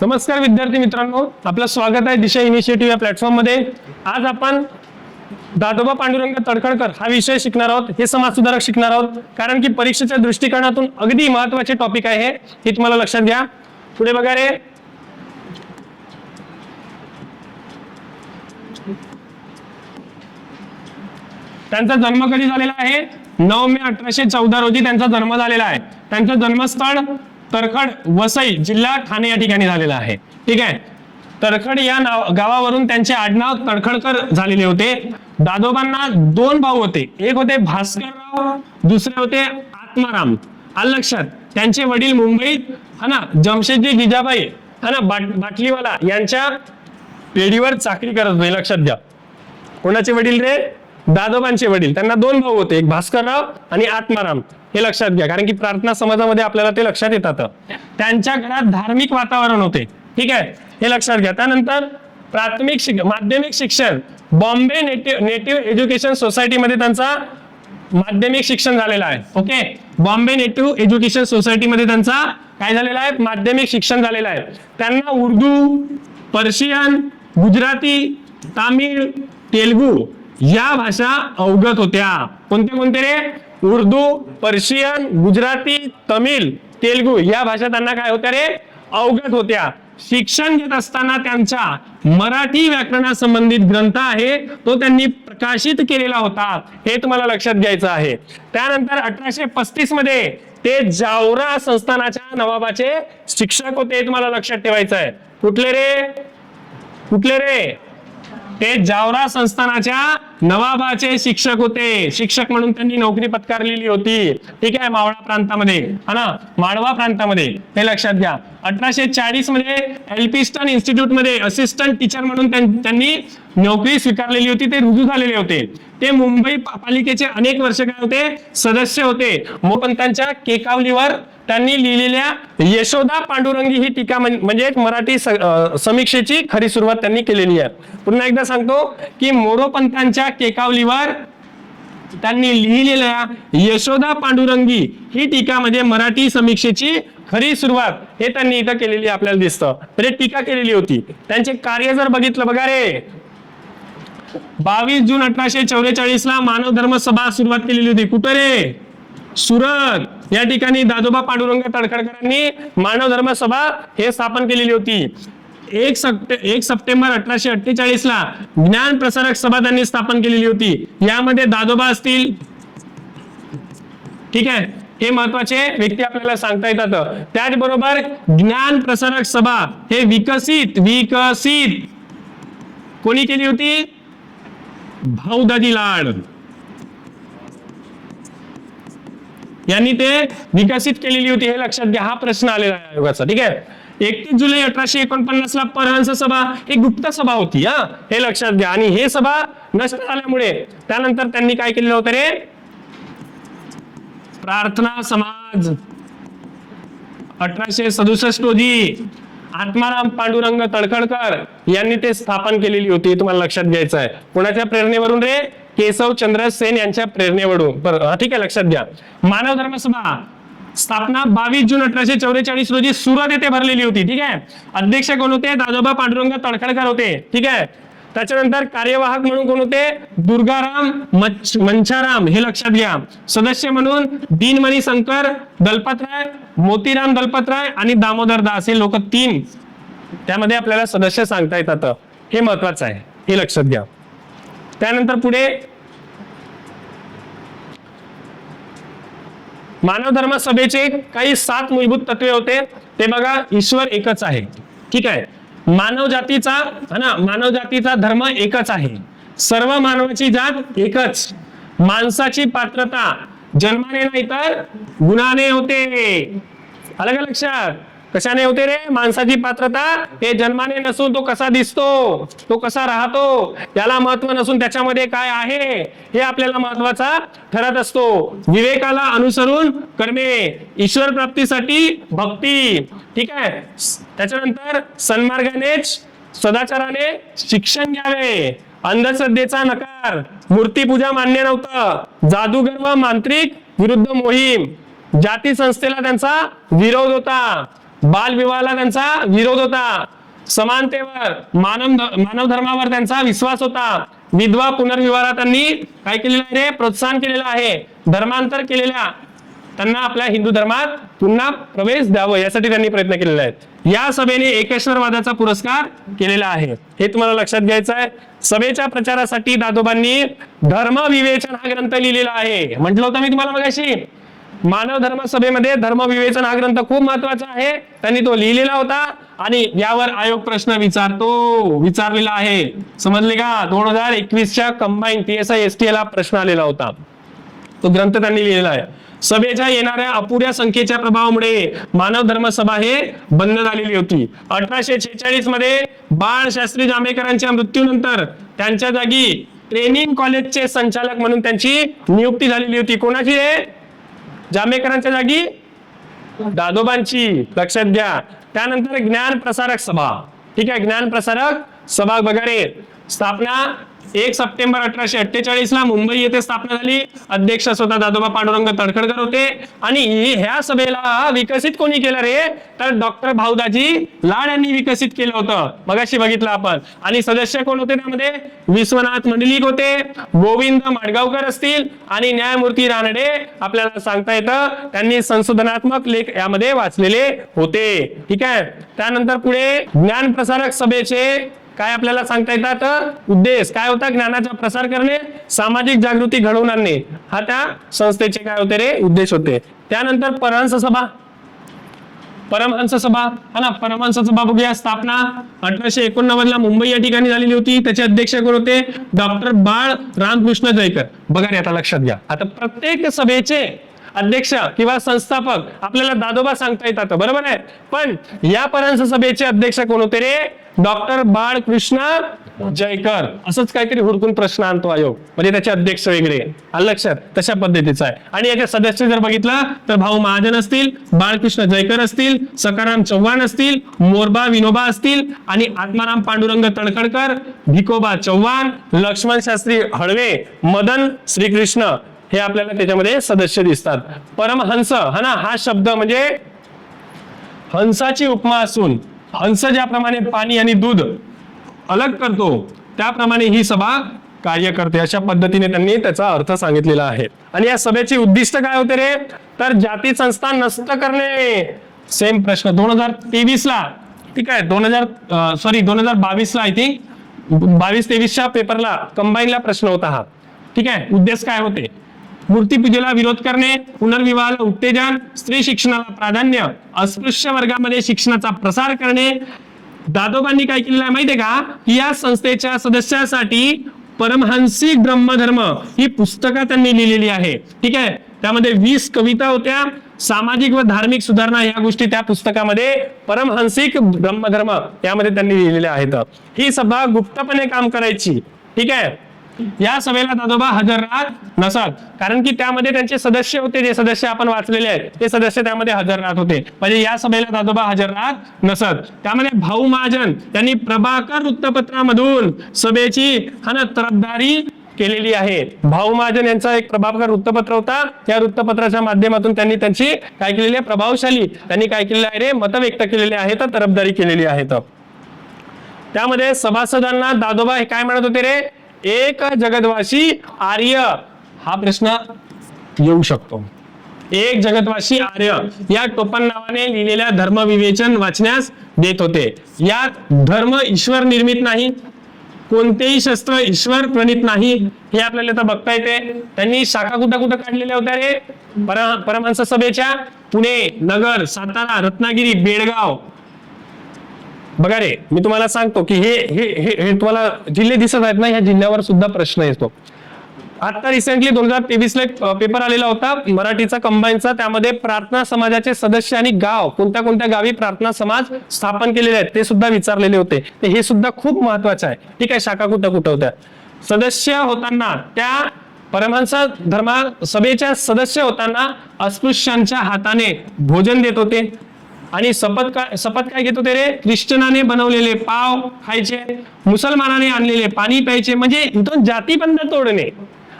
नमस्कार विद्यार्थी मित्रांनो आपलं स्वागत आहे दिशा इनिशिएटिव्ह या प्लॅटफॉर्ममध्ये. आज आपण दादोबा पांडुरंग तडखडकर हा विषय शिकणार आहोत. हे समाजसुधारक शिकणार आहोत. कारण की परीक्षेच्या दृष्टिकोनातून अगदी महत्त्वाचे टॉपिक आहे हे. हे तुम्हाला लक्षात घ्या. पुढे बघा रे. त्यांचा जन्म कधी झालेला आहे? नऊ मे अठराशे चौदा रोजी त्यांचा जन्म झालेला आहे. त्यांचं जन्मस्थळ तरखड वसई जिल्हा ठाणे या ठिकाणी झालेला आहे. ठीक आहे? तरखड या नाव गावावरून त्यांचे आडनाव तडखडकर झालेले होते. दादोबांना दोन भाऊ होते. एक होते भास्करराव दुसरे होते आत्माराम. आल लक्षात? त्यांचे वडील मुंबईत हा ना जमशेदजी जिजाबाई हा ना बाट बाटलीवाला यांच्या पेढीवर चाकरी करत होते. लक्षात घ्या. कोणाचे वडील रे? दादोबांचे वडील. त्यांना दोन भाऊ होते. एक भास्करराव आणि आत्माराम. हे लक्षात घ्या. कारण की प्रार्थना समाजामध्ये आपल्याला ते लक्षात येतात. त्यांच्या घरात धार्मिक वातावरण होते. ठीक आहे? हे लक्षात घ्या. त्यानंतर प्राथमिक शिक माध्यमिक शिक्षण. बॉम्बे नेटिव्ह नेटिव्ह एज्युकेशन सोसायटीमध्ये त्यांचा माध्यमिक शिक्षण झालेलं आहे. ओके? बॉम्बे नेटिव्ह एज्युकेशन सोसायटीमध्ये त्यांचा काय झालेला आहे? माध्यमिक शिक्षण झालेलं आहे. त्यांना उर्दू पर्शियन गुजराती तामिळ तेलगू या भाषा अवगत होत्या. कोणते कोणते रे? उर्दू पर्शियन गुजराती तमिळ तेलगू या भाषा त्यांना काय होत्या रे? अवगत होत्या. शिक्षण घेत असताना त्यांच्या मराठी व्याकरणासंबंधित ग्रंथ आहे तो त्यांनी प्रकाशित केलेला होता. हे तुम्हाला लक्षात घ्यायचं आहे. त्यानंतर अठराशे पस्तीसमध्ये ते जावरा संस्थानाच्या नवाबाचे शिक्षक होते हे तुम्हाला लक्षात ठेवायचं आहे. कुठले रे? कुठले रे? ते जावरा संस्थानाच्या नवाबाचे शिक्षक होते. शिक्षक म्हणून त्यांनी नोकरी पत्कारलेली होती. ठीक आहे मावळा प्रांतामध्ये. हा ना? माळवा प्रांतामध्ये. हे लक्षात घ्या. अठराशे चाळीसमध्ये एल्पिस्टन इन्स्टिट्यूटमध्ये असिस्टंट टीचर म्हणून त्यांनी नोकरी स्वीकारलेली होती. ते रुजू झालेले होते. ते मुंबई पालिकेचे अनेक वर्ष काय होते? सदस्य होते. मोपंतांच्या केकावलीवर त्यांनी लिहिलेल्या यशोदा पांडुरंगी ही टीका म्हणजे एक मराठी समीक्षेची खरी सुरुवात त्यांनी केलेली आहे. पुन्हा एकदा सांगतो की मोरोपंतांच्या केकावलीवर त्यांनी लिहिलेल्या यशोदा पांडुरंगी ही टीका म्हणजे मराठी समीक्षेची खरी सुरुवात हे त्यांनी इथं केलेली आपल्याला दिसतं. म्हणजे टीका केलेली होती. त्यांचे कार्य जर बघितलं बघा रे. बावीस जून अठराशे चौवेचाळीस ला मानव धर्म सभा सुरुवात केलेली होती. कुठं रे? सुरत. या ठिकाणी दादोबा पांडुरंग तडखडकरांनी मानव धर्म सभा हे स्थापन केलेली होती. एक सप्टे एक सप्टेंबर अठराशे अठ्ठेचाळीस ला ज्ञान प्रसारक सभा त्यांनी स्थापन केलेली होती. यामध्ये दादोबा असतील. ठीक आहे. हे महत्त्वाचे व्यक्ती आपल्याला सांगता येतात. त्याचबरोबर ज्ञान प्रसारक सभा हे विकसित विकसित कोणी केली होती? भाऊदादी लाड. यांनी ते विकसित केलेली होती हे लक्षात घ्या हा प्रश्न आलेला आहे आयोगाचा ठीक आहे? एकतीस जुलै अठराशे एकोणपन्नास ला परहंस सभा ही गुप्त सभा होती हा? हे लक्षात घ्या. आणि हे सभा नष्ट झाल्यामुळे त्यानंतर त्यांनी काय केलेलं होतं रे? प्रार्थना समाज. अठराशे सदुसष्ट रोजी आत्माराम पांडुरंग तडखडकर यांनी ते स्थापन केलेली होती तुम्हाला लक्षात घ्यायचं आहे. कोणाच्या प्रेरणेवरून रे? केशव चंद्र सेन यांच्या प्रेरणेवरून. बरं ठीक आहे लक्षात घ्या. मानव धर्म सभा स्थापना बावीस जून अठराशे चौवेचाळीस रोजी सुरत येथे भरलेली होती ठीक आहे. अध्यक्ष कोण होते? दादोबा पांडुरंग तडखडकर होते ठीक आहे. त्याच्यानंतर कार्यवाहक म्हणून कोण होते? दुर्गाराम मंचाराम हे लक्षात घ्या. सदस्य म्हणून दीनमणी शंकर दलपतराय मोतीराम दलपतराय आणि दामोदर दास हे लोक तीन. त्यामध्ये आपल्याला सदस्य सांगता येतात. हे महत्वाचं आहे. हे लक्षात घ्या. त्यानंतर पुढे मानव धर्म सभेचे काही सात मूलभूत तत्वे होते. ते बघा ईश्वर एकच आहे. ठीक आहे? मानव जातीचा है ना मानव जातीचा धर्म एकच आहे. सर्व मानवाची जात एकच. माणसाची पात्रता जन्माने नाही तर गुणाने होते. आलं का लक्षात? कशाने होते रे? माणसाची पात्रता हे जन्माने नसून तो कसा दिसतो? तो कसा राहतो? याला महत्त्व नसून त्याच्यामध्ये काय आहे? हे आपल्याला महत्त्वाचा ठरत असतो. विवेकाला अनुसरून कर्मे ईश्वर प्राप्तीसाठी भक्ती. ठीक आहे? त्याच्यानंतर सन्मार्गानेच सदाचाराने शिक्षण घ्यावे. अंधश्रद्धेचा नकार. मूर्तीपूजा मान्य नव्हतं. जादूगर व मांत्रिक विरुद्ध मोहीम. जाती संस्थेला त्यांचा विरोध होता. बालविवाहाला त्यांचा विरोध होता. समानतेवर मानव मानव धर्मावर त्यांचा विश्वास होता. विधवा पुनर्विवाहाला त्यांनी काय केलेलं आहे रे? प्रोत्साहन केलेलं आहे. धर्मांतर केलेल्या त्यांना आपल्या हिंदू धर्मात पुन्हा प्रवेश द्यावं यासाठी त्यांनी प्रयत्न केलेले आहेत. या सभेने एकेश्वरवादाचा पुरस्कार केलेला आहे. हे तुम्हाला लक्षात घ्यायचं आहे. सभेच्या प्रचारासाठी दादोबांनी धर्मविवेचन हा ग्रंथ लिहिलेला आहे. म्हटलं होतं मी तुम्हाला मगाशी. मानव धर्म सभेमध्ये धर्मविवेचन हा ग्रंथ खूप महत्त्वाचा आहे. त्यांनी तो लिहिलेला होता आणि यावर आयोग प्रश्न विचारतो. विचारलेला आहे. समजले का? दोन हजार एकवीसच्या combine P S I S T I प्रश्न आलेला होता. तो ग्रंथ त्यांनी लिहिलेला आहे. सभेच्या येणाऱ्या अपुऱ्या संख्येच्या प्रभावामुळे मानव धर्म सभा हे बंद झालेली होती. अठराशे छेचाळीसमध्ये बाळ शास्त्री जांभेकरांच्या मृत्यूनंतर त्यांच्या जागी ट्रेनिंग कॉलेजचे संचालक म्हणून त्यांची नियुक्ती झालेली होती. कोणाची आहे जांभेकरांच्या जागी दादोबांची लक्षात घ्या. त्यानंतर ज्ञान प्रसारक सभा. ठीक आहे ज्ञान प्रसारक सभा वगैरे. स्थापना एक सप्टेंबर अठराशे अठ्ठेचाळीस ला मुंबई येथे स्थापना झाली. अध्यक्ष स्वतः दादोबा पांडुरंग तडखडकर होते. आणि ह्या सभेला विकसित कोणी केलं रे? तर डॉक्टर भाऊदाजी लाड यांनी विकसित केलं होतं. मगाशी बघितलं आपण. आणि सदस्य कोण होते त्यामध्ये? विश्वनाथ मंडलिक होते. गोविंद माडगावकर असतील. आणि न्यायमूर्ती रानडे आपल्याला सांगता येतं. त्यांनी संशोधनात्मक लेख यामध्ये वाचलेले होते. ठीक आहे? त्यानंतर पुढे ज्ञान प्रसारक सभेचे काय आपल्याला सांगता येतात? उद्देश. काय होता? ज्ञानाचा प्रसार करणे सामाजिक जागृती घडवून आणणे. हा त्या संस्थेचे काय होते रे? उद्देश होते. त्यानंतर परहंस सभा. परमहंस सभा. हा ना परमहंस सभा बघूया. स्थापना अठराशे एकोणनव्वद ला मुंबई या ठिकाणी झालेली होती. त्याचे अध्यक्ष कोण होते? डॉक्टर बाळ रामकृष्ण जयकर. बघा आता लक्षात घ्या. आता प्रत्येक सभेचे अध्यक्ष किंवा संस्थापक आपल्याला दादोबा सांगता येतात बरोबर आहे? पण या परहंस सभेचे अध्यक्ष कोण होते रे? डॉक्टर बाळकृष्ण जयकर. असंच काहीतरी हुडकून प्रश्न आणतो आयोग. म्हणजे त्याचे अध्यक्ष वेगळे लक्षात? तशा पद्धतीचा आहे. आणि याचे सदस्य जर बघितलं तर भाऊ महाजन असतील बाळकृष्ण जयकर असतील सकाराम चव्हाण असतील मोरबा विनोबा असतील आणि आत्माराम पांडुरंग तळखडकर भिकोबा चव्हाण लक्ष्मण शास्त्री हळवे मदन श्रीकृष्ण. हे आपल्याला त्याच्यामध्ये सदस्य दिसतात. परमहंस हा ना हा शब्द म्हणजे हंसाची उपमा असून हंस ज्याप्रमाणे पाणी आणि दूध अलग करतो त्याप्रमाणे ही सभा कार्य करते. अशा पद्धतीने त्यांनी त्याचा अर्थ सांगितलेला आहे. आणि या सभेचे उद्दिष्ट काय होते रे? तर जाती संस्था नष्ट करणे. सेम प्रश्न. दोन हजार तेवीस ला ठीक आहे दोन हजार सॉरी दोन हजार बावीस ला आय थिंक बावीस तेवीसच्या पेपरला कंबाईनला प्रश्न होता हा. ठीक आहे उद्देश काय होते? मूर्तीपूजेला विरोध करणे पुनर्विवाहाला उत्तेजन स्त्री शिक्षणाला प्राधान्य अस्पृश्य वर्गामध्ये शिक्षणाचा प्रसार करणे. दादोबांनी काय केलेलं आहे माहितीये का या संस्थेच्या सदस्यासाठी परमहंसी ब्रह्मधर्म ही पुस्तकं त्यांनी लिहिलेली आहे. ठीक आहे? त्यामध्ये वीस कविता होत्या. सामाजिक व धार्मिक सुधारणा या गोष्टी त्या पुस्तकामध्ये परमहंसिक ब्रह्मधर्म यामध्ये त्यांनी लिहिलेल्या आहेत. ही सभा गुप्तपणे काम करायची. ठीक आहे? या सभेला दादोबा हजर राहत नसत कारण की त्यामध्ये त्यांचे सदस्य होते जे सदस्य आपण वाचलेले आहेत ते सदस्य त्यामध्ये हजर राहत होते. म्हणजे या सभेला दादोबा हजर राहत नसत त्यामध्ये भाऊ महाजन त्यांनी प्रभाकर वृत्तपत्रामधून सभेची हा तरफदारी केलेली आहे. भाऊ महाजन यांचा एक प्रभाकर वृत्तपत्र होता. त्या वृत्तपत्राच्या माध्यमातून त्यांनी त्यांची काय केलेली आहे? प्रभावशाली त्यांनी काय केलेलं आहे रे? मत व्यक्त केलेले आहेत तरफदारी केलेली आहेत त्यामध्ये सभासदांना दादोबा हे काय म्हणत होते रे? एक जगतवासी आर्य हा प्रश्न येऊ शकतो. एक जगतवासी आर्य या टोपण नावाने लिहिलेल्या धर्म विवेचन वाचण्यास देत होते. यात धर्म ईश्वर निर्मित नाही कोणतेही शस्त्र ईश्वर प्रणित नाही हे आपल्याला आता बघता येते. त्यांनी शाखा कुठं कुठं काढलेल्या होत्या रे? परमहंस सभेच्या पुणे नगर सातारा रत्नागिरी बेळगाव बघा रे मी तुम्हाला सांगतो की हे हे हे तुम्हाला जिल्हे दिसत आहेत ना ह्या जिल्ह्यावर सुद्धा प्रश्न येतो. आता रिसेंटली दोन हजार तेवीस ला एक पेपर आलेला होता मराठीचा कंबाईनचा त्यामध्ये प्रार्थना समाजाचे सदस्य आणि गाव कोणत्या कोणत्या गावी प्रार्थना समाज स्थापन केलेले आहेत ते सुद्धा विचारलेले होते. हे सुद्धा खूप महत्वाचं आहे. ठीक आहे शाखा कुठं कुठं होत्या? सदस्य होताना त्या परमहंस धर्मा सभेच्या सदस्य होताना अस्पृश्यांच्या हाताने भोजन देत होते. आणि शपथ काय शपथ काय घेत होते रे? ख्रिश्चनाने बनवलेले पाव खायचे मुसलमानाने आणलेले पाणी प्यायचे म्हणजे इथून जातीबंध तोडणे.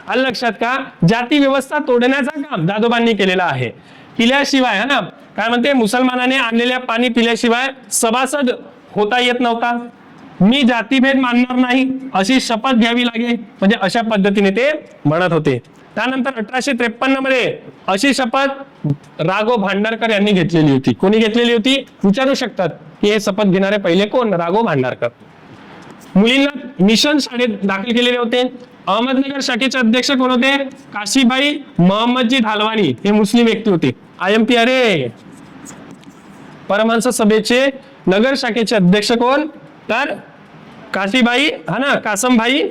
आलं लक्षात का? जाती व्यवस्था तोडण्याचा काम दादोबांनी केलेलं आहे. पिल्याशिवाय हा ना? काय म्हणते? मुसलमानाने आणलेल्या पाणी पिल्याशिवाय सभासद होता येत नव्हता. मी जातीभेद मानणार नाही अशी शपथ घ्यावी लागेल. म्हणजे अशा पद्धतीने ते म्हणत होते. त्यानंतर अठराशे त्रेपन्नमध्ये अशी शपथ राघव भांडारकर यांनी घेतलेली होती. कोणी घेतलेली होती? विचारू शकतात की हे शपथ घेणारे पहिले कोण? राघव भांडारकर. मुलींना मिशन शाळेत दाखल केलेले होते. अहमदनगर शाखेचे अध्यक्ष कोण होते? काशीबाई मोहम्मदजी धालवानी हे मुस्लिम व्यक्ती होते. आय एम पी अरे! परमहंस सभेचे नगर शाखेचे अध्यक्ष कोण? तर काशीबाई हा ना कासमभाई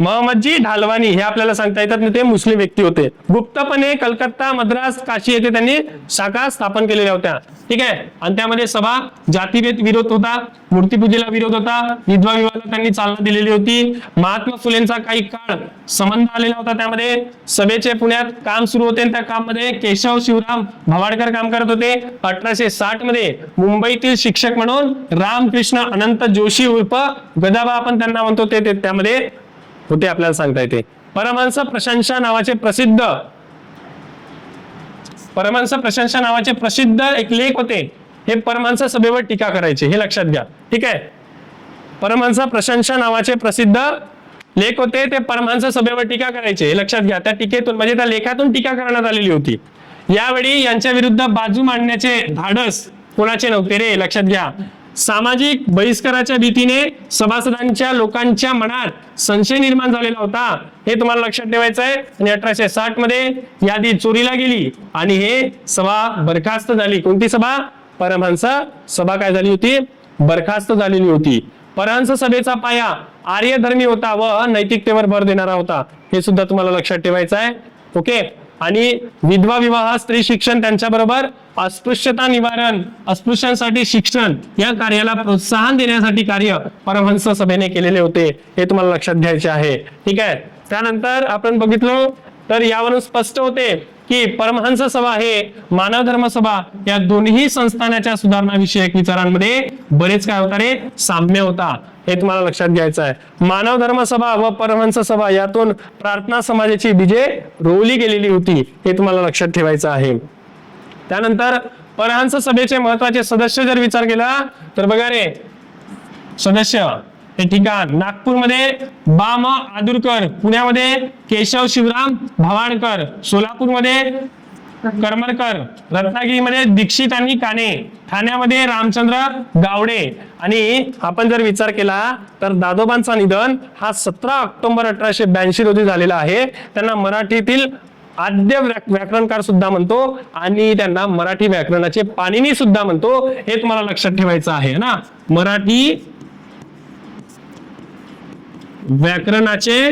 मोहम्मदजी ढालवानी हे आपल्याला सांगता येतात ते मुस्लिम व्यक्ती होते. गुप्तपणे कलकत्ता मद्रास काशी येथे त्यांनी शाखा स्थापन केलेल्या होत्या. ठीक आहे? आणि त्यामध्ये सभा जातीभेद विरोध होता मूर्तीपूजेला विरोध होता विधवा विवाहाला त्यांनी चालना दिलेली होती. महात्मा फुलेंचा काही काळ संबंध आलेला होता त्यामध्ये. सभेचे पुण्यात काम सुरू होते आणि त्या काममध्ये केशव शिवराम भवाडकर काम करत होते. अठराशे साठमध्ये मुंबईतील शिक्षक म्हणून रामकृष्ण अनंत जोशी उर्फ गदाबा आपण त्यांना म्हणतो ते त्यामध्ये कुठे आपल्याला सांगता येते? परमहंस प्रशंसा नावाचे प्रसिद्ध परमहंस प्रशंसा नावाचे प्रसिद्ध एक लेख होते. हे परमहंस सभेवर टीका करायचे. हे लक्षात घ्या. ठीक आहे? परमहंस प्रशंसा नावाचे प्रसिद्ध लेख होते. ते परमहंस सभेवर टीका करायचे. हे लक्षात घ्या. त्या टीकेतून म्हणजे त्या लेखातून टीका करण्यात आलेली होती. यावेळी यांच्या विरुद्ध बाजू मांडण्याचे धाडस कोणाचे नव्हते रे? लक्षात घ्या. सामाजिक बहिष्काराच्या भीतीने सभासदांच्या लोकांच्या मनात संशय निर्माण झालेला होता. हे तुम्हाला लक्षात ठेवायचं आहे. आणि अठराशे साठमध्ये यादी चोरीला गेली आणि हे सभा बरखास्त झाली. कोणती सभा? परमहंस सभा काय झाली होती? बरखास्त झालेली होती. परहंस सभेचा पाया आर्यधर्मी होता व नैतिकतेवर भर देणारा होता. हे सुद्धा तुम्हाला लक्षात ठेवायचं आहे. ओके? आणि विधवा विवाह स्त्री शिक्षण त्यांच्याबरोबर अस्पृश्यता निवारण अस्पृश्यांसाठी शिक्षण या कार्याला प्रोत्साहन देण्यासाठी कार्य परमहंस सभेने केलेले होते हे तुम्हाला लक्षात घ्यायचे आहे. ठीक आहे? त्यानंतर आपण बघितलो तर यावरून स्पष्ट होते की परमहंस सभा हे मानव धर्म सभा या दोन्ही संस्थानाच्या सुधारणाविषयक विचारांमध्ये बरेच काय होता रे? साम्य होता. हे तुम्हाला लक्षात घ्यायचं आहे. मानव धर्म सभा व परमहंस सभा यातून प्रार्थना समाजाची बीजे रोवली गेलेली होती हे तुम्हाला लक्षात ठेवायचं आहे. त्यानंतर परहंस सभेचे महत्त्वाचे सदस्य जर विचार केला तर बघा रे. सदस्य हे ठिकाण. नागपूरमध्ये बाम आदुरकर पुण्यामध्ये केशव शिवराम भवाणकर सोलापूरमध्ये करमरकर रत्नागिरीमध्ये दीक्षित आणि काने ठाण्यामध्ये रामचंद्र गावडे. आणि आपण जर विचार केला तर दादोबांचा निधन हा सतरा ऑक्टोबर अठराशे ब्याऐंशी रोजी झालेला आहे. त्यांना मराठीतील आद्य व्याकरणकार सुद्धा म्हणतो आणि त्यांना मराठी व्याकरणाचे पाणिनी सुद्धा म्हणतो हे तुम्हाला लक्षात ठेवायचं आहे ना? मराठी व्याकरणाचे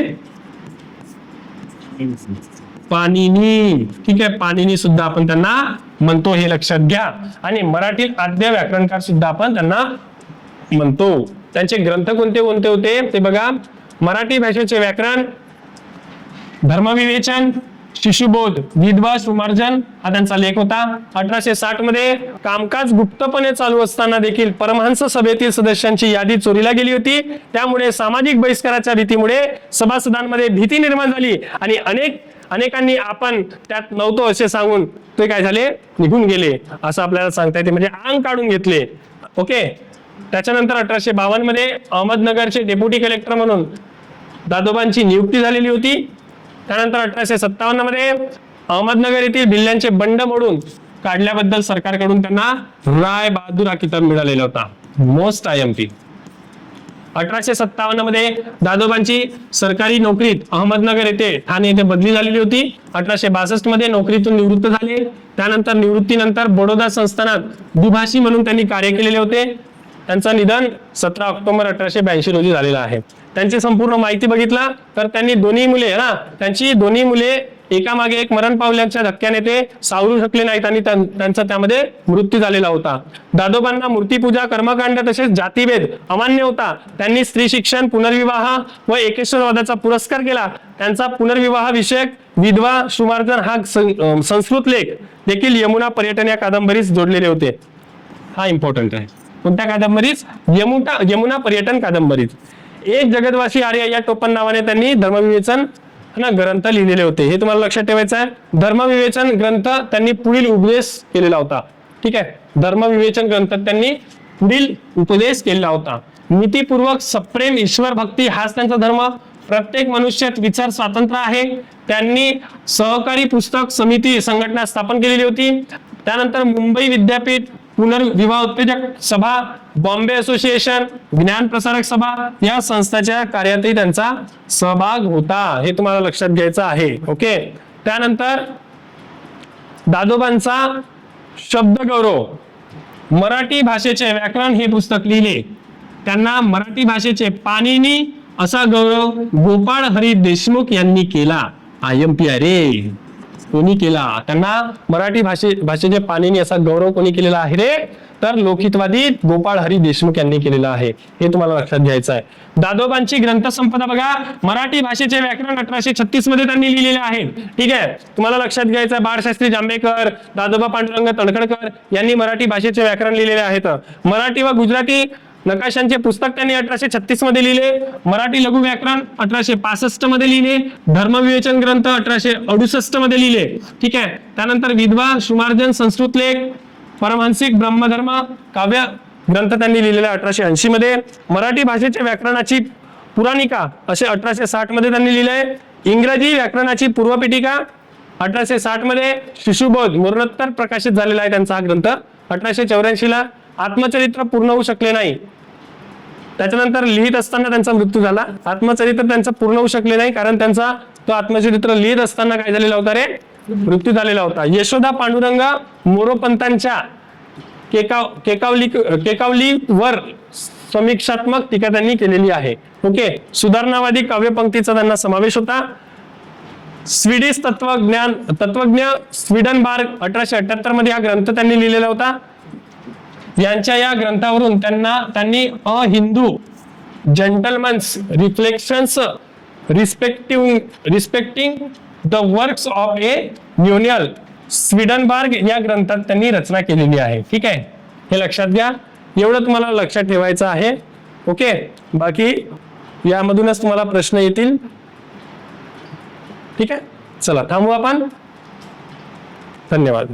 पाणिनी. ठीक आहे पाणिनी सुद्धा आपण त्यांना म्हणतो हे लक्षात घ्या. आणि मराठी आद्य व्याकरणकार सुद्धा आपण त्यांना म्हणतो. त्यांचे ग्रंथ कोणते कोणते होते? ते बघा. मराठी भाषेचे व्याकरण धर्मविवेचन शिशुबोध विधवा सुमार्जन हा त्यांचा लेख होता. अठराशे साठमध्ये कामकाज गुप्तपणे चालू असताना देखील परमहंस सभेतील सदस्यांची यादी चोरीला गेली होती. त्यामुळे सामाजिक बहिष्काराच्या भीतीमुळे सभासदांमध्ये भीती निर्माण झाली आणि अनेक अनेकांनी आपण त्यात नव्हतो असे सांगून ते काय झाले? निघून गेले असं आपल्याला सांगता येते. म्हणजे अंग काढून घेतले. ओके? त्याच्यानंतर अठराशे बावन्नमध्ये अहमदनगरचे डेप्युटी कलेक्टर म्हणून दादोबांची नियुक्ती झालेली होती. त्यानंतर अठराशे सत्तावन्नमध्ये अहमदनगर येथील भिल्ल्यांचे बंड मोडून काढल्याबद्दल सरकारकडून त्यांना राय बहादूर हा किताब मिळालेला होता. Most I M P. अठराशे सत्तावन्नमध्ये दादोबांची सरकारी नोकरीत अहमदनगर येथे ठाणे येथे बदली झालेली होती. अठराशे बासष्टमध्ये नोकरीतून निवृत्त झाले. त्यानंतर निवृत्तीनंतर बडोदा संस्थानात दुभाषी म्हणून त्यांनी कार्य केलेले होते. त्यांचं निधन सतरा ऑक्टोबर अठराशे ब्याऐंशी रोजी झालेलं आहे. त्यांची संपूर्ण माहिती बघितला तर त्यांनी दोन्ही मुले ना त्यांची दोन्ही मुले एकामागे एक मरण पावल्याच्या धक्क्याने ते सावरू शकले नाहीत आणि त्यांचा त्यामध्ये मृत्यू झालेला होता. दादोबांना मूर्तीपूजा कर्मकांड तसेच जातीभेद अमान्य होता. त्यांनी स्त्री शिक्षण पुनर्विवाह व एकेश्वरवादाचा पुरस्कार केला. त्यांचा पुनर्विवाह विषयक विधवा सुमार्जन हा संस्कृत लेख देखील यमुना पर्यटन या कादंबरीस जोडलेले होते. हा इम्पॉर्टंट आहे. कोणत्या कादंबरीत यमुना यमुना पर्यटन कादंबरीत. एक जगद्वासी आर्य या टोपण नावाने त्यांनी धर्मविवेचन ना ग्रंथ लिहिलेले होते. हे तुम्हाला लक्षात ठेवायचं आहे. धर्मविवेचन ग्रंथ त्यांनी पुढील उपदेश केलेला होता. ठीक आहे? धर्मविवेचन ग्रंथ त्यांनी पुढील उपदेश केलेला होता. नीतीपूर्वक सप्रेम ईश्वर भक्ती हाच त्यांचा धर्म. प्रत्येक मनुष्यात विचार स्वातंत्र्य आहे. त्यांनी सहकारी पुस्तक समिती संघटना स्थापन केलेली होती. त्यानंतर मुंबई विद्यापीठ पुनर्विवाह उत्तेजक सभा बॉम्बे असोसिएशन ज्ञान प्रसारक सभा या संस्थाच्या कार्यातही त्यांचा सहभाग होता हे तुम्हाला लक्षात घ्यायचं आहे. ओके त्यानंतर दादोबांचा शब्द गौरव मराठी भाषेचे व्याकरण हे पुस्तक लिहिले. त्यांना मराठी भाषेचे पाणिनी असा गौरव गोपाळ हरी देशमुख यांनी केला. आय एम पी अरे कोणी केला? त्यांना मराठी भाषे भाषेचे पाणीने असा गौरव कोणी केलेला आहे रे? तर लोकहितवादी गोपाळ हरी देशमुख यांनी केलेला आहे. हे तुम्हाला लक्षात घ्यायचं आहे. दादोबांची ग्रंथसंपदा बघा. मराठी भाषेचे व्याकरण अठराशे छत्तीसमध्ये त्यांनी लिहिलेले आहे. ठीक आहे? तुम्हाला लक्षात घ्यायचं आहे. बाळशास्त्री जांभेकर दादोबा पांडुरंग तळखडकर यांनी मराठी भाषेचे व्याकरण लिहिलेले आहेत मराठी व गुजराती नकाशांचे पुस्तक त्यांनी अठराशे छत्तीसमध्ये लिहिले. मराठी लघु व्याकरण अठराशे पासष्टमध्ये लिहिले. धर्मविवेचन ग्रंथ अठराशे अडुसष्टमध्ये लिहिले. ठीक आहे? त्यानंतर विधवा सुमार्जन संस्कृत लेख परमहंसिक ब्रह्मधर्म काव्य ग्रंथ त्यांनी लिहिलेला अठराशे ऐंशी मध्ये. मराठी भाषेच्या व्याकरणाची पुराणिका असे अठराशे साठमध्ये त्यांनी लिहिले इंग्रजी व्याकरणाची पूर्वपीठिका अठराशे साठमध्ये शिशुबोध मरणोत्तर प्रकाशित झालेला आहे त्यांचा हा ग्रंथ. अठराशे चौऱ्याऐंशी ला आत्मचरित्र पूर्ण होऊ शकले नाही. त्याच्यानंतर लिहित असताना त्यांचा मृत्यू झाला. आत्मचरित्र त्यांचं पूर्ण होऊ शकले नाही कारण त्यांचा तो आत्मचरित्र लिहित असताना काय झालेला होता रे? मृत्यू झालेला होता. यशोदा पांडुरंग मोरोपंतांच्या केकाव केकावली केकावलीवर समीक्षात्मक टीका त्यांनी केलेली आहे. ओके? सुधारणावादी काव्यपंक्तीचा त्यांना समावेश होता. स्वीडिश तत्वज्ञान तत्वज्ञ स्वीडनबार्ग अठराशे अठ्याहत्तरमध्ये हा ग्रंथ त्यांनी लिहिलेला होता. यांच्या या ग्रंथावरून त्यांना त्यांनी a Hindu gentleman's reflections respective respecting the works of Emanuel Swedenborg या ग्रंथात त्यांनी रचना केलेली आहे. ठीक आहे? हे लक्षात घ्या. एवढं तुम्हाला लक्षात ठेवायचं आहे. ओके? बाकी यामधूनच तुम्हाला प्रश्न येतील. ठीक आहे? चला थांबू आपण. धन्यवाद.